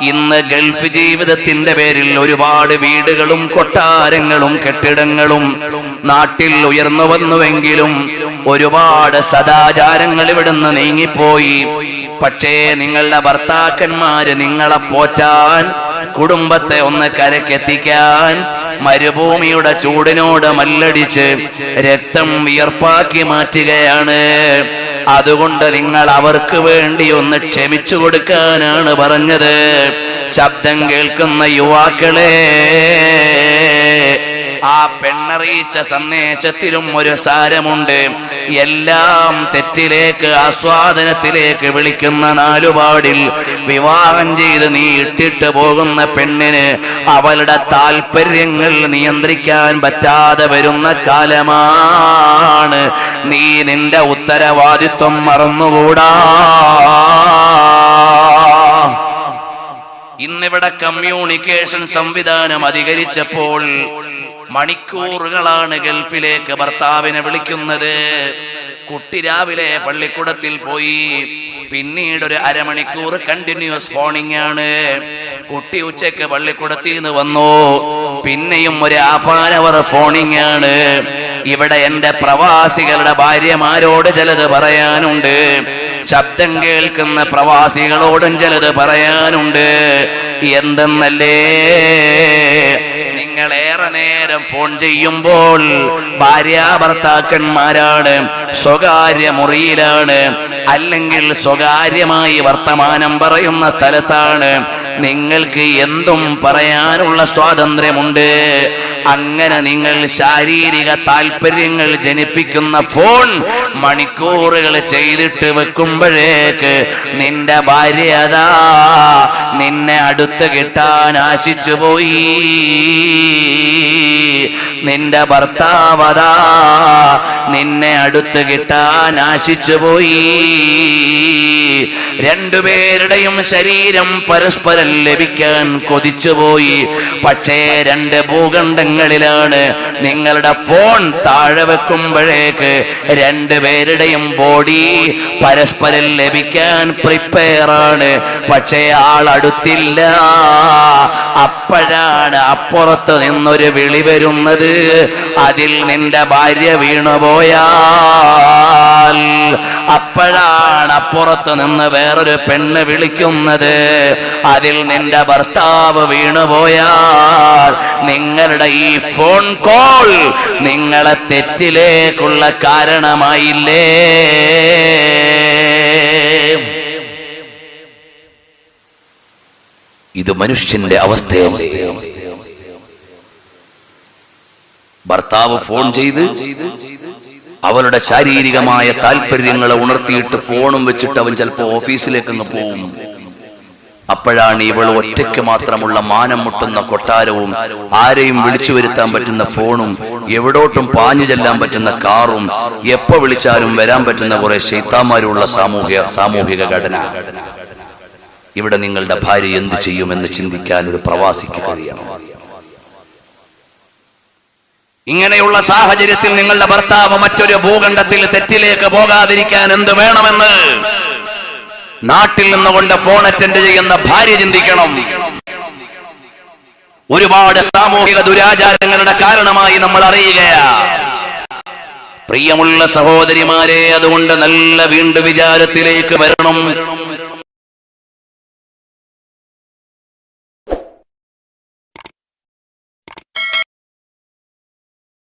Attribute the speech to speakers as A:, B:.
A: ഇന്ന് ഗൾഫ് ജീവിതത്തിന്റെ പേരിൽ ഒരുപാട് വീടുകളും കൊട്ടാരങ്ങളും കെട്ടിടങ്ങളും നാട്ടിൽ ഉയർന്നു വന്നുവെങ്കിലും ഒരുപാട് സദാചാരങ്ങൾ ഇവിടുന്ന് നീങ്ങിപ്പോയി. പക്ഷേ നിങ്ങളുടെ ഭർത്താക്കന്മാര് നിങ്ങളെ പോറ്റാൻ കുടുംബത്തെ ഒന്ന് കരക്കെത്തിക്കാൻ മരുഭൂമിയുടെ ചൂടിനോട് മല്ലടിച്ച് രക്തം വിയർപ്പാക്കി മാറ്റുകയാണ്. അതുകൊണ്ട് നിങ്ങൾ അവർക്ക് വേണ്ടി ഒന്ന് ക്ഷമിച്ചു കൊടുക്കാനാണ് പറഞ്ഞത്. ശബ്ദം കേൾക്കുന്ന യുവാക്കളെ. ആ പെണ്ണറിയിച്ച സന്ദേശത്തിലും ഒരു സാരമുണ്ട്. എല്ലാം തെറ്റിലേക്ക് ആസ്വാദനത്തിലേക്ക് വിളിക്കുന്ന നാലുപാടിൽ വിവാഹം ചെയ്ത് നീ ഇട്ടിട്ട് പോകുന്ന പെണ്ണിന് അവളുടെ താല്പര്യങ്ങൾ നിയന്ത്രിക്കാൻ പറ്റാതെ വരുന്ന കാലമാണ്. നീ നിന്റെ ഉത്തരവാദിത്വം മറന്നുകൂടാ. ഇന്നിവിടെ കമ്മ്യൂണിക്കേഷൻ സംവിധാനം അധികരിച്ചപ്പോൾ മണിക്കൂറുകളാണ് ഗൾഫിലേക്ക് ഭർത്താവിനെ വിളിക്കുന്നത്. കുട്ടി രാവിലെ പള്ളിക്കൂടത്തിൽ പോയി. പിന്നീട് ഒരു അരമണിക്കൂർ കണ്ടിന്യൂസ് ഫോണിംഗ് ആണ്. കുട്ടി ഉച്ചയ്ക്ക് പള്ളിക്കൂടത്തിൽ നിന്ന് വന്നു. പിന്നെയും ഒരു ആഫാനവർ ഫോണിംഗ് ആണ്. ഇവിടെ എന്റെ പ്രവാസികളുടെ ഭാര്യമാരോട് ചിലത് പറയാനുണ്ട്. ശബ്ദം കേൾക്കുന്ന പ്രവാസികളോടും ചിലത് പറയാനുണ്ട്. എന്തെന്നല്ലേ? ഏറെ നേരം ഫോൺ ചെയ്യുമ്പോൾ ഭാര്യ ഭർത്താക്കന്മാരാണ് സ്വകാര്യ മുറിയിലാണ് അല്ലെങ്കിൽ സ്വകാര്യമായി വർത്തമാനം പറയുന്ന സ്ഥലത്താണ്. നിങ്ങൾക്ക് എന്തും പറയാനുള്ള സ്വാതന്ത്ര്യമുണ്ട്. അങ്ങനെ നിങ്ങൾ ശാരീരിക താല്പര്യങ്ങൾ ജനിപ്പിക്കുന്ന ഫോൺ മണിക്കൂറുകൾ ചെയ്തിട്ട് വെക്കുമ്പോഴേക്ക് നിന്റെ ഭാര്യ അതാ നിന്നെ അടുത്ത് കിട്ടാൻ ആശിച്ചു പോയി. നിന്റെ ഭർത്താവതാ നിന്നെ അടുത്ത് കിട്ടാൻ ആശിച്ചുപോയി രണ്ടുപേരുടെയും ശരീരം പരസ്പരം ലഭിക്കാൻ കൊതിച്ചുപോയി പക്ഷേ രണ്ട് ഭൂഖണ്ഡങ്ങളിലാണ് നിങ്ങളുടെ ഫോൺ താഴെ വെക്കുമ്പോഴേക്ക് രണ്ടുപേരുടെയും ബോഡി പരസ്പരം ലഭിക്കാൻ പ്രിപ്പയർ ആണ്. പക്ഷേ ആൾ അടുത്തില്ല. അപ്പോഴാണ് അപ്പുറത്ത് നിന്നൊരു വിളി വരുന്നത്. അതിൽ നിന്റെ ഭാര്യ വീണുപോയാൽ അപ്പോഴാണ് അപ്പുറത്ത് നിന്ന് വേറൊരു പെണ്ണ് വിളിക്കുന്നത്. അതിൽ നിന്റെ ഭർത്താവ് വീണുപോയാൽ നിങ്ങളുടെ ഈ ഫോൺ കോൾ നിങ്ങളെ തെറ്റിലേക്കുള്ള കാരണമായില്ലേ? ഇത് മനുഷ്യന്റെ അവസ്ഥയാണ്. ഭർത്താവ് ഫോൺ ചെയ്ത് അവളുടെ ശാരീരികമായ താല്പര്യങ്ങളെ ഉണർത്തിയിട്ട് ഫോണും വെച്ചിട്ട് അവൻ ചിലപ്പോ ഓഫീസിലേക്കൊന്ന് പോവും അപ്പോഴാണ് ഇവൾ ഒറ്റയ്ക്ക് മാത്രമുള്ള മാനം മുട്ടുന്ന കൊട്ടാരവും ആരെയും വിളിച്ചു വരുത്താൻ പറ്റുന്ന ഫോണും എവിടോട്ടും പാഞ്ഞു ചെല്ലാൻ പറ്റുന്ന കാറും എപ്പോ വിളിച്ചാലും വരാൻ പറ്റുന്ന കുറെ ശൈത്താന്മാരുള്ള സാമൂഹിക സാമൂഹിക ഘടന. ഇവിടെ നിങ്ങളുടെ ഭാര്യ എന്ത് ചെയ്യുമെന്ന് ചിന്തിക്കാൻ ഒരു പ്രവാസിക്ക് കഴിയണം. ഇങ്ങനെയുള്ള സാഹചര്യത്തിൽ നിങ്ങളുടെ ഭർത്താവ് മറ്റൊരു ഭൂഖണ്ഡത്തിൽ തെറ്റിലേക്ക് പോകാതിരിക്കാൻ എന്ത് വേണമെന്ന്? നാട്ടിൽ നിന്നുകൊണ്ട് ഫോൺ അറ്റൻഡ് ചെയ്യുന്ന ഭാര്യ ചിന്തിക്കണം. ഒരുപാട് സാമൂഹിക ദുരാചാരങ്ങളുടെ കാരണമായി നമ്മൾ അറിയുകയാ. പ്രിയമുള്ള സഹോദരിമാരെ അതുകൊണ്ട് നല്ല വീണ്ടും വിചാരത്തിലേക്ക് വരണം.